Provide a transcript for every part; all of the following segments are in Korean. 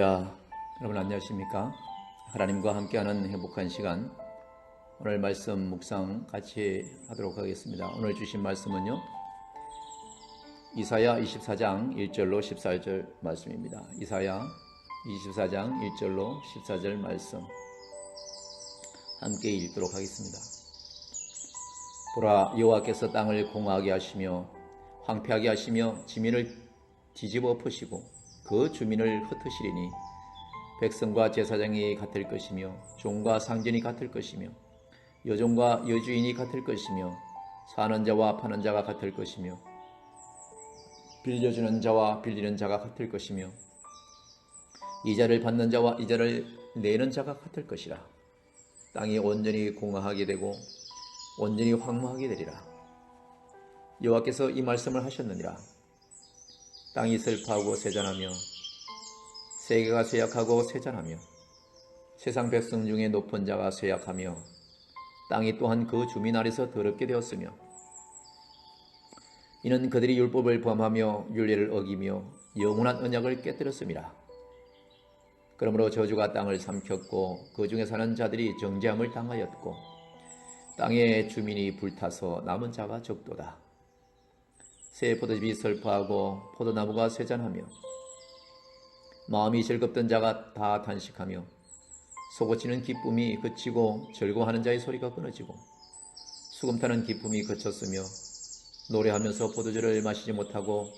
할렐루야. 여러분 안녕하십니까? 하나님과 함께하는 행복한 시간. 오늘 말씀 묵상 같이 하도록 하겠습니다. 오늘 주신 말씀은요. 이사야 24장 1절로 14절 말씀입니다. 이사야 24장 1절로 14절 말씀. 함께 읽도록 하겠습니다. 보라 여호와께서 땅을 공하게 하시며 황폐하게 하시며 지민을 뒤집어 푸시고 그 주민을 흩으시리니 백성과 제사장이 같을 것이며 종과 상전이 같을 것이며 여종과 여주인이 같을 것이며 사는 자와 파는 자가 같을 것이며 빌려주는 자와 빌리는 자가 같을 것이며 이자를 받는 자와 이자를 내는 자가 같을 것이라. 땅이 온전히 공허하게 되고 온전히 황무하게 되리라. 여호와께서 이 말씀을 하셨느니라 땅이 슬퍼하고 세잔하며 세계가 쇠약하고 세잔하며 세상 백성 중에 높은 자가 쇠약하며 땅이 또한 그 주민 아래서 더럽게 되었으며 이는 그들이 율법을 범하며 윤례를 어기며 영원한 언약을 깨뜨렸습니다. 그러므로 저주가 땅을 삼켰고 그 중에 사는 자들이 정죄함을 당하였고 땅의 주민이 불타서 남은 자가 적도다. 새 포도즙이 슬퍼하고 포도나무가 쇠잔하며 마음이 즐겁던 자가 다 단식하며 속고치는 기쁨이 그치고 즐거워하는 자의 소리가 끊어지고 수금 타는 기쁨이 그쳤으며 노래하면서 포도주를 마시지 못하고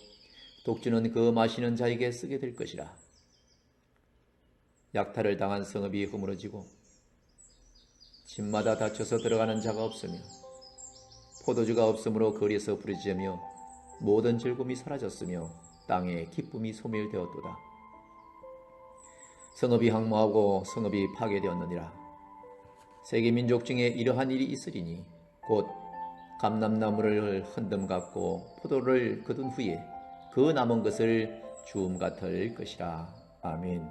독주는 그 마시는 자에게 쓰게 될 것이라. 약탈을 당한 성읍이 허물어지고 집마다 닫혀서 들어가는 자가 없으며 포도주가 없으므로 거리에서 부르짖으며 모든 즐거움이 사라졌으며 땅에 기쁨이 소멸되었도다. 성읍이 항모하고 성읍이 파괴되었느니라. 세계 민족 중에 이러한 일이 있으리니 곧 감람나무를 흔듦 같고 포도를 거둔 후에 그 남은 것을 주움 같을 것이라. 아멘.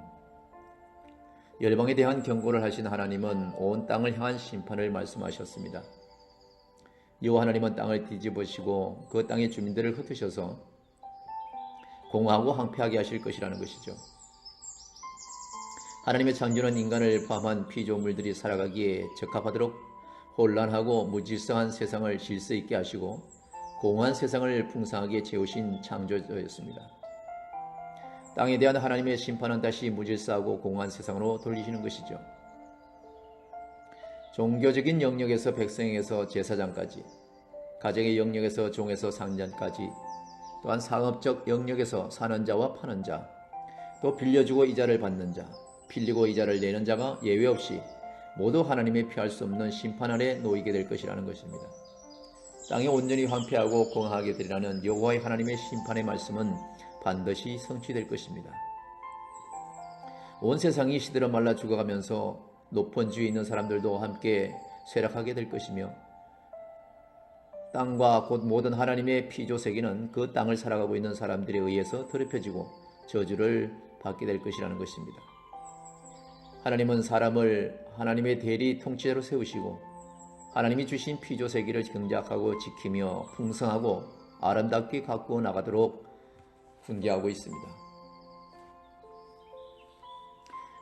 열방에 대한 경고를 하신 하나님은 온 땅을 향한 심판을 말씀하셨습니다. 여호와 하나님은 땅을 뒤집으시고 그 땅의 주민들을 흩으셔서 공하고 황폐하게 하실 것이라는 것이죠. 하나님의 창조는 인간을 포함한 피조물들이 살아가기에 적합하도록 혼란하고 무질서한 세상을 질서 있게 하시고 공허한 세상을 풍성하게 채우신 창조자였습니다. 땅에 대한 하나님의 심판은 다시 무질서하고 공허한 세상으로 돌리시는 것이죠. 종교적인 영역에서 백성에서 제사장까지, 가정의 영역에서 종에서 상전까지, 또한 상업적 영역에서 사는 자와 파는 자, 또 빌려주고 이자를 받는 자, 빌리고 이자를 내는 자가 예외 없이 모두 하나님의 피할 수 없는 심판 아래 놓이게 될 것이라는 것입니다. 땅이 온전히 황폐하고 공허하게 되리라는 여호와의 하나님의 심판의 말씀은 반드시 성취될 것입니다. 온 세상이 시들어 말라 죽어가면서 높은 주에 있는 사람들도 함께 쇠락하게 될 것이며 땅과 곧 모든 하나님의 피조 세계는 그 땅을 살아가고 있는 사람들에 의해서 더럽혀지고 저주를 받게 될 것이라는 것입니다. 하나님은 사람을 하나님의 대리 통치자로 세우시고 하나님이 주신 피조 세계를 경작하고 지키며 풍성하고 아름답게 가꾸어 나가도록 훈계하고 있습니다.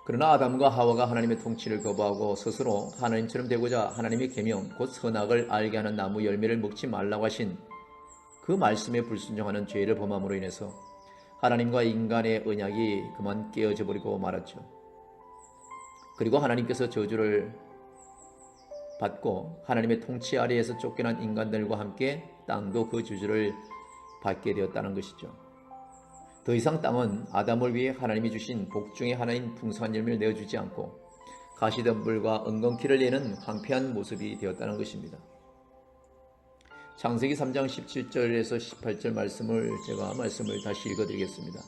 그러나 아담과 하와가 하나님의 통치를 거부하고 스스로 하나님처럼 되고자 하나님의 계명 곧 선악을 알게 하는 나무 열매를 먹지 말라고 하신 그 말씀에 불순종하는 죄를 범함으로 인해서 하나님과 인간의 언약이 그만 깨어져 버리고 말았죠. 그리고 하나님께서 저주를 받고 하나님의 통치 아래에서 쫓겨난 인간들과 함께 땅도 그 저주를 받게 되었다는 것이죠. 더 이상 땅은 아담을 위해 하나님이 주신 복 중의 하나인 풍성한 열매를 내어주지 않고 가시덤불과 엉겅퀴를 내는 황폐한 모습이 되었다는 것입니다. 창세기 3장 17절에서 18절 말씀을 제가 말씀을 다시 읽어드리겠습니다.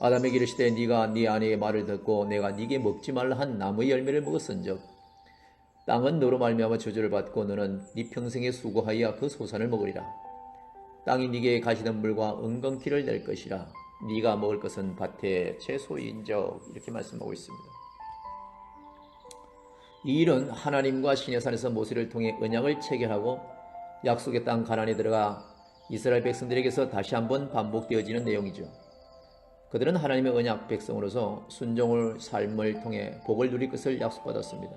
아담에게 이르시되 네가 네 아내의 말을 듣고 내가 네게 먹지 말라 한 나무의 열매를 먹었은즉 땅은 너로 말미암아 저주를 받고 너는 네 평생에 수고하여 그 소산을 먹으리라. 땅이 네게 가시덤불과 엉겅퀴를 낼 것이라. 네가 먹을 것은 밭의 채소인적 이렇게 말씀하고 있습니다. 이 일은 하나님과 신의 산에서 모세를 통해 언약을 체결하고 약속의 땅 가나안에 들어가 이스라엘 백성들에게서 다시 한번 반복되어지는 내용이죠. 그들은 하나님의 언약 백성으로서 순종을 삶을 통해 복을 누릴 것을 약속받았습니다.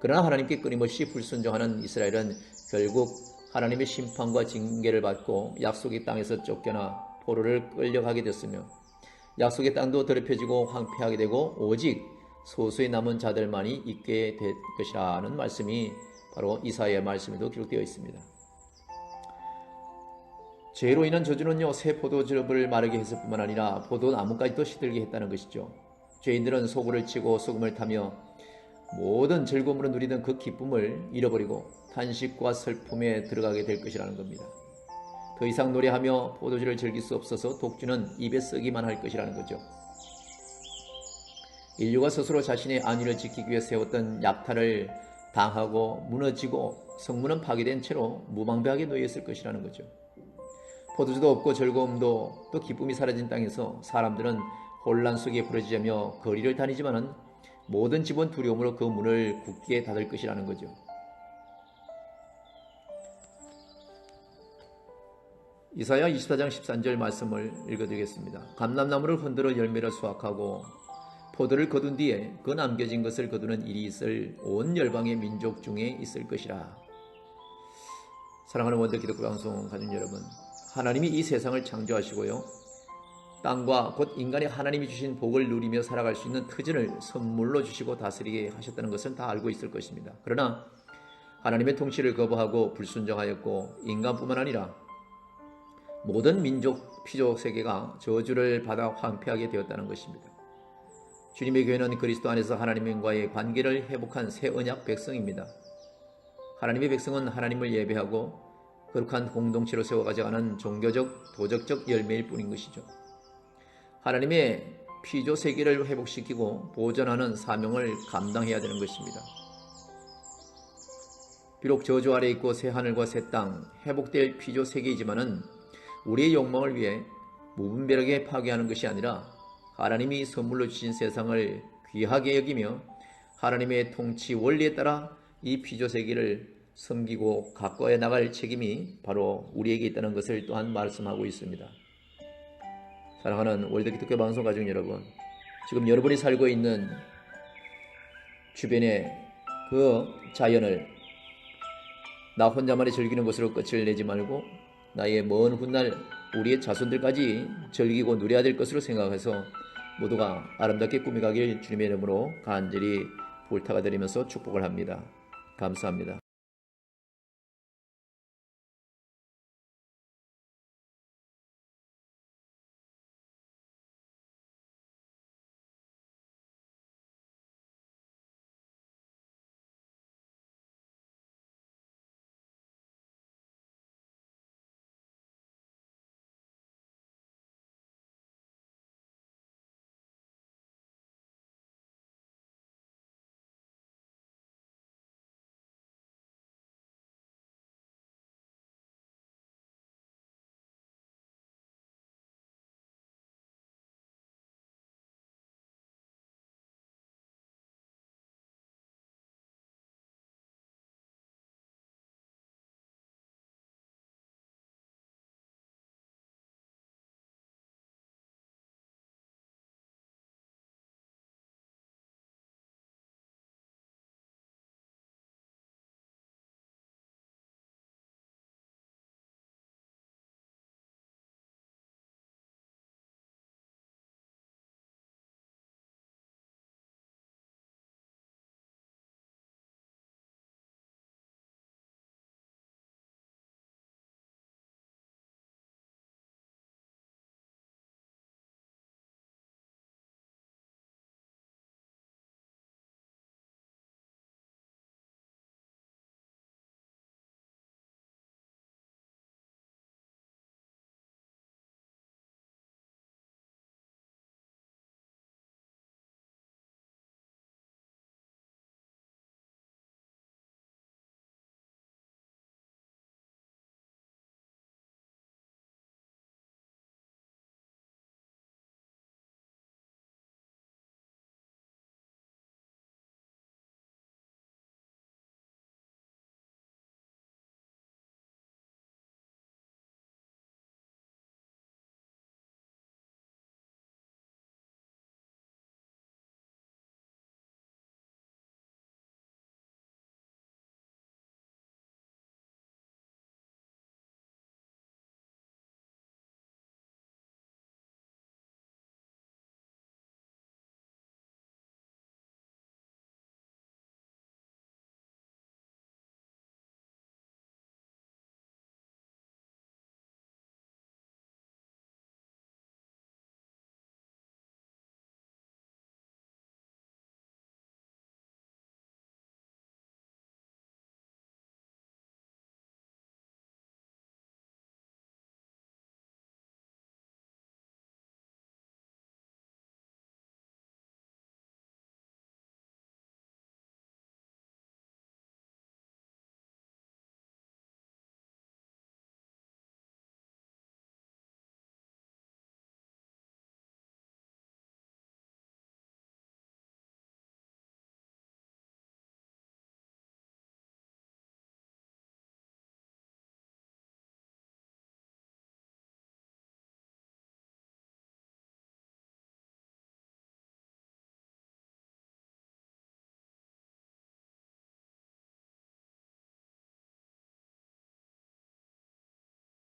그러나 하나님께 끊임없이 불순종하는 이스라엘은 결국 하나님의 심판과 징계를 받고 약속의 땅에서 쫓겨나 포로를 끌려가게 됐으며 약속의 땅도 더럽혀지고 황폐하게 되고 오직 소수의 남은 자들만이 있게 될 것이라는 말씀이 바로 이사야의 말씀에도 기록되어 있습니다. 죄로 인한 저주는요 새 포도즙을 마르게 했을 뿐만 아니라 포도나무까지도 시들게 했다는 것이죠. 죄인들은 소굴을 치고 소금을 타며 모든 즐거움으로 누리던 그 기쁨을 잃어버리고 탄식과 슬픔에 들어가게 될 것이라는 겁니다. 더 이상 노래하며 포도주를 즐길 수 없어서 독주는 입에 쓰기만 할 것이라는 거죠. 인류가 스스로 자신의 안위를 지키기 위해 세웠던 약탈을 당하고 무너지고 성문은 파괴된 채로 무방비하게 놓여있을 것이라는 거죠. 포도주도 없고 즐거움도 또 기쁨이 사라진 땅에서 사람들은 혼란 속에 부러지자며 거리를 다니지만은 모든 집은 두려움으로 그 문을 굳게 닫을 것이라는 거죠. 이사야 24장 13절 말씀을 읽어드리겠습니다. 감람나무를 흔들어 열매를 수확하고 포도를 거둔 뒤에 그 남겨진 것을 거두는 일이 있을 온 열방의 민족 중에 있을 것이라. 사랑하는 원더 기독교 방송 가족 여러분, 하나님이 이 세상을 창조하시고요. 땅과 곧 인간이 하나님이 주신 복을 누리며 살아갈 수 있는 터전을 선물로 주시고 다스리게 하셨다는 것은 다 알고 있을 것입니다. 그러나 하나님의 통치를 거부하고 불순종하였고 인간뿐만 아니라 모든 민족 피족 세계가 저주를 받아 황폐하게 되었다는 것입니다. 주님의 교회는 그리스도 안에서 하나님과의 관계를 회복한 새 언약 백성입니다. 하나님의 백성은 하나님을 예배하고 거룩한 공동체로 세워 가져가는 종교적, 도적적 열매일 뿐인 것이죠. 하나님의 피조 세계를 회복시키고 보존하는 사명을 감당해야 되는 것입니다. 비록 저주 아래 있고 새 하늘과 새 땅, 회복될 피조 세계이지만은 우리의 욕망을 위해 무분별하게 파괴하는 것이 아니라 하나님이 선물로 주신 세상을 귀하게 여기며 하나님의 통치 원리에 따라 이 피조 세계를 섬기고 가꿔야 나갈 책임이 바로 우리에게 있다는 것을 또한 말씀하고 있습니다. 사랑하는 월드 기독교 방송 가족 여러분, 지금 여러분이 살고 있는 주변의 그 자연을 나 혼자만이 즐기는 것으로 끝을 내지 말고 나의 먼 훗날 우리의 자손들까지 즐기고 누려야 될 것으로 생각해서 모두가 아름답게 꾸미가길 주님의 이름으로 간절히 불타가 드리면서 축복을 합니다. 감사합니다.